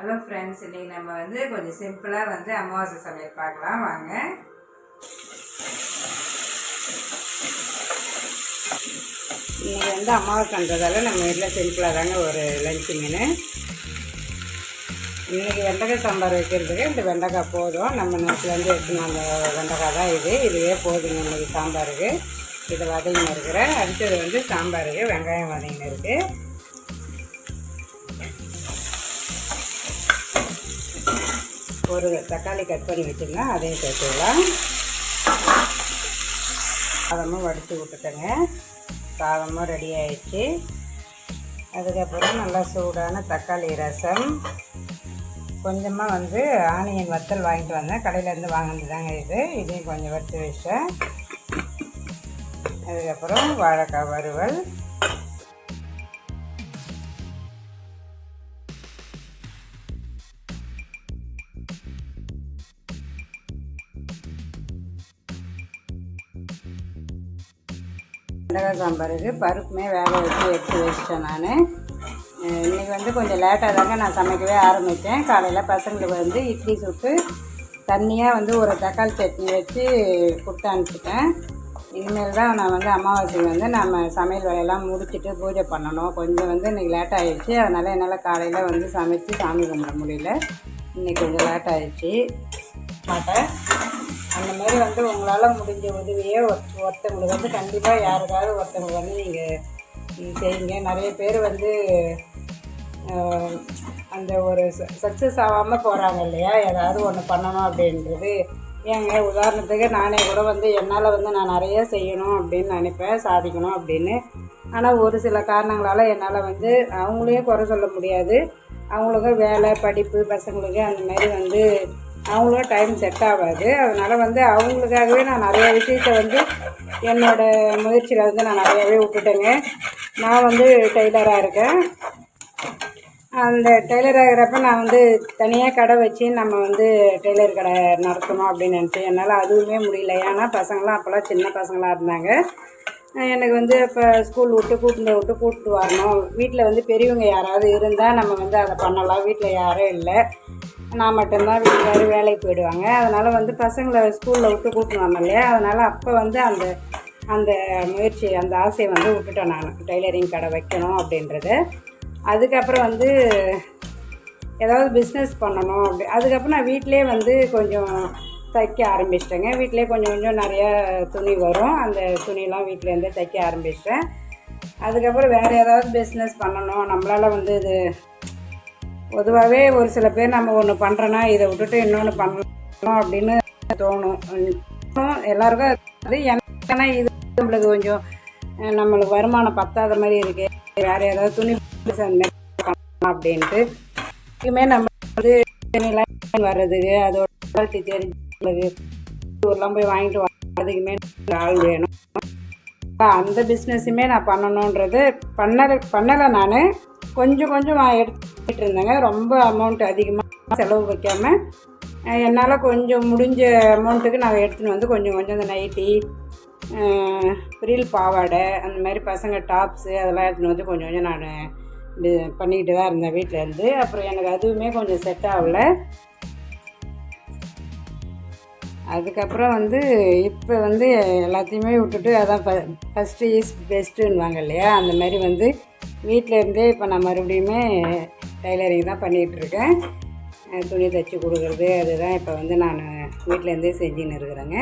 Hello friends இன்றைக்கி நம்ம வந்து கொஞ்சம் சிம்பிளாக வந்து அமாவாசை சமையல் பார்க்கலாம். வாங்க. இன்றைக்கி வந்து அமாவாசைன்றதால நம்ம வீட்டில் சிம்பிளாக தாங்க ஒரு லஞ்சு மீன் இன்றைக்கி வெண்டைக்காய் சாம்பார் வைக்கிறதுக்கு இந்த வெண்டைக்காய் போதும். நம்ம நேரத்துலேருந்து எடுத்துன அந்த வெண்டைக்காய் தான் இது. இதுவே போதுங்க இன்றைக்கி சாம்பாருக்கு. இதை வதங்கின்னு இருக்கிறேன் அடுத்தது வந்து சாம்பாருக்கு வெங்காயம் வதங்கின்னு இருக்குது ஒரு தக்காளி கட் பண்ணி வச்சுருங்க அதையும் சேர்த்துக்கலாம் சாதமும் வடித்து விட்டுட்டேங்க. சாதமும் ரெடி ஆயிடுச்சு. அதுக்கப்புறம் நல்லா சூடான தக்காளி ரசம். கொஞ்சமாக வந்து ஆனியன் வத்தல் வாங்கிட்டு வந்தேன். கடையிலேருந்து வாங்கினது தாங்க இது. இதையும் கொஞ்சம் வறுத்து வச்சேன். அதுக்கப்புறம் வாழைக்காய் வறுவல். மிளகாய் சாம்பாருக்கு பருப்புமே வேக வச்சு எடுத்து வச்சிட்டேன் நான். இன்றைக்கி வந்து கொஞ்சம் லேட்டாக தாங்க நான் சமைக்கவே ஆரம்பித்தேன். காலையில் பசங்களுக்கு வந்து இட்லி சுட்டு தண்ணியாக வந்து ஒரு தக்காளி சட்னி வச்சு கொடுத்து அனுப்பிச்சிட்டேன். இனிமேல் தான் நான் வந்து அமாவாசைக்கு வந்து நம்ம சமையல் வேலையெல்லாம் முடிச்சுட்டு பூஜை பண்ணணும். கொஞ்சம் வந்து இன்றைக்கி லேட் ஆகிடுச்சு அதனால் என்னால் காலையில் வந்து சமைச்சு சாமி கும்பிட முடியல. இன்றைக்கி கொஞ்சம் லேட் ஆகிடுச்சு மாட்டேன் அந்த மாதிரி வந்து உங்களால் முடிஞ்ச உதவியை ஒருத்தவங்களுக்கு வந்து கண்டிப்பாக யாருக்காவது ஒருத்தவங்களுக்கு வந்து நீங்கள் செய்யுங்க. நிறைய பேர் வந்து அந்த ஒரு சக்ஸஸ் ஆகாமல் போகிறாங்க இல்லையா? ஏதாவது ஒன்று பண்ணணும் அப்படின்றது. ஏங்க உதாரணத்துக்கு நானே கூட வந்து என்னால் வந்து நான் நிறைய செய்யணும் அப்படின்னு நினைப்பேன் சாதிக்கணும் அப்படின்னு. ஆனால் ஒரு சில காரணங்களால் என்னால் வந்து அவங்களையும் குறை சொல்ல முடியாது. அவங்களுக்கும் வேலை படிப்பு பசங்களுக்கு அந்த மாதிரி வந்து அவங்களுக்கும் டைம் செட் ஆகாது. அதனால் வந்து அவங்களுக்காகவே நான் நிறைய விஷயத்த வந்து என்னோட முயற்சியில் வந்து நான் நிறையாவே விட்டுட்டேங்க. நான் வந்து டெய்லராக இருக்கேன். அந்த டெய்லர் ஆகிறப்ப நான் வந்து தனியாக கடை வச்சு நம்ம வந்து டெய்லர் கடை நடத்தணும் அப்படின்னு நினச்சேன். என்னால் அதுவுமே முடியல. ஏன்னா பசங்களாம் அப்போல்லாம் சின்ன பசங்களாக இருந்தாங்க. எனக்கு வந்து இப்போ ஸ்கூல் விட்டு கூட்டிட்டு விட்டு கூப்பிட்டு வரணும். வீட்டில் வந்து பெரியவங்க யாராவது இருந்தால் நம்ம வந்து அதை பண்ணலாம். வீட்டில் யாரும் இல்லை. நான் மட்டும்தான் வீட்டுக்காரு வேலைக்கு போயிடுவாங்க. அதனால் வந்து பசங்களை ஸ்கூலில் விட்டு கூட்டின்னு வரணும் இல்லையா அதனால் அப்போ வந்து அந்த அந்த முயற்சி அந்த ஆசையை வந்து விட்டுட்டேன் நான். டெய்லரிங் கடை வைக்கணும் அப்படின்றது. அதுக்கப்புறம் வந்து ஏதாவது பிஸ்னஸ் பண்ணணும் அப்படி அதுக்கப்புறம் நான் வீட்டிலே வந்து கொஞ்சம் தைக்க ஆரம்பிச்சிட்டேங்க. வீட்டிலே கொஞ்சம் கொஞ்சம் நிறைய துணி வரும். அந்த துணியெலாம் வீட்டிலேருந்தே தைக்க ஆரம்பிச்சிட்டேன். அதுக்கப்புறம் வேறு ஏதாவது பிஸ்னஸ் பண்ணணும். நம்மளால் வந்து இது பொதுவாகவே ஒரு சில பேர் நம்ம ஒன்று பண்ணுறோன்னா இதை விட்டுட்டு இன்னொன்று பண்ணணும் அப்படின்னு தோணும். எல்லாருக்கும் அது எனக்கு இது நம்மளுக்கு கொஞ்சம் நம்மளுக்கு வருமானம் பத்தாத மாதிரி இருக்கு வேறு ஏதாவது துணி பண்ணலாம் அப்படின்ட்டு. இதுமே நம்ம வந்து வர்றதுக்கு அதோட குவாலிட்டி தெரிஞ்சு ஊர்லாம் போய் வாங்கிட்டு வர்றதுக்குமே ஆள் வேணும். அந்த பிஸ்னஸுமே நான் பண்ணணுன்றது பண்ணலை பண்ணலை நான். கொஞ்சம் கொஞ்சம் நான் எடுத்துகிட்டு இருந்தேங்க. ரொம்ப அமௌண்ட் அதிகமாக செலவு வைக்காமல் என்னால் கொஞ்சம் முடிஞ்ச அமௌண்ட்டுக்கு நான் எடுத்துன்னு வந்து கொஞ்சம் கொஞ்சம் இந்த நைட்டி ஃப்ரீல் பாவாடை அந்த மாதிரி பசங்க டாப்ஸு அதெல்லாம் எடுத்துன்னு வந்து கொஞ்சம் கொஞ்சம் நான் இது பண்ணிக்கிட்டு தான் இருந்தேன் வீட்டில் இருந்து. அப்புறம் எனக்கு அதுவுமே கொஞ்சம் செட் ஆகலை. அதுக்கப்புறம் வந்து இப்போ வந்து எல்லாத்தையுமே விட்டுட்டு அதான் ஃபஸ்ட்டு இஸ் பெஸ்ட்டுன்னுவாங்க இல்லையா? அந்த மாதிரி வந்து வீட்டிலேருந்தே இப்போ நான் மறுபடியுமே டைலரிங் தான் பண்ணிகிட்ருக்கேன் துணி தைச்சி கொடுக்குறது அதுதான் இப்போ வந்து நான் வீட்டிலேருந்தே செஞ்சுன்னு இருக்கிறேங்க.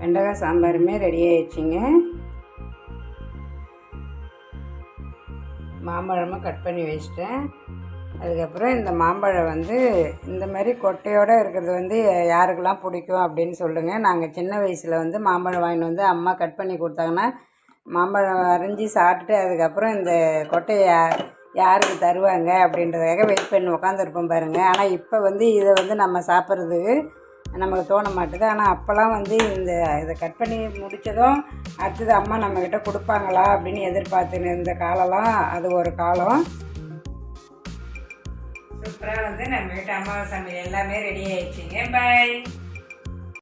வெண்டைக்காய் சாம்பாருமே ரெடி ஆயிடுச்சுங்க. மாம்பழமும் கட் பண்ணி வச்சிட்டேன். அதுக்கப்புறம் இந்த மாம்பழம் வந்து இந்த மாதிரி கொட்டையோடு இருக்கிறது வந்து யாருக்கெல்லாம் பிடிக்கும் அப்படின்னு சொல்லுங்கள் நாங்கள் சின்ன வயசில் வந்து மாம்பழம் வாங்கிட்டு வந்து அம்மா கட் பண்ணி கொடுத்தாங்கன்னா மாம்பழம் அரிஞ்சு சாப்பிட்டுட்டு அதுக்கப்புறம் இந்த கொட்டையை யாருக்கு தருவாங்க அப்படின்றதுக்காக வெயிட் பண்ணி உட்காந்துருப்போம் பாருங்கள் ஆனால் இப்போ வந்து இதை வந்து நம்ம சாப்பிட்றதுக்கு நமக்கு தோண மாட்டுது. ஆனால் அப்போல்லாம் வந்து இந்த இதை கட் பண்ணி முடித்ததும் அடுத்தது அம்மா நம்மக்கிட்ட கொடுப்பாங்களா அப்படின்னு எதிர்பார்த்துன்னு இருந்த காலம்லாம் அது ஒரு காலம். சூப்பராக வந்து நம்ம வீட்டு அம்மா சமையல் எல்லாமே ரெடி ஆயிடுச்சுங்க. பாய்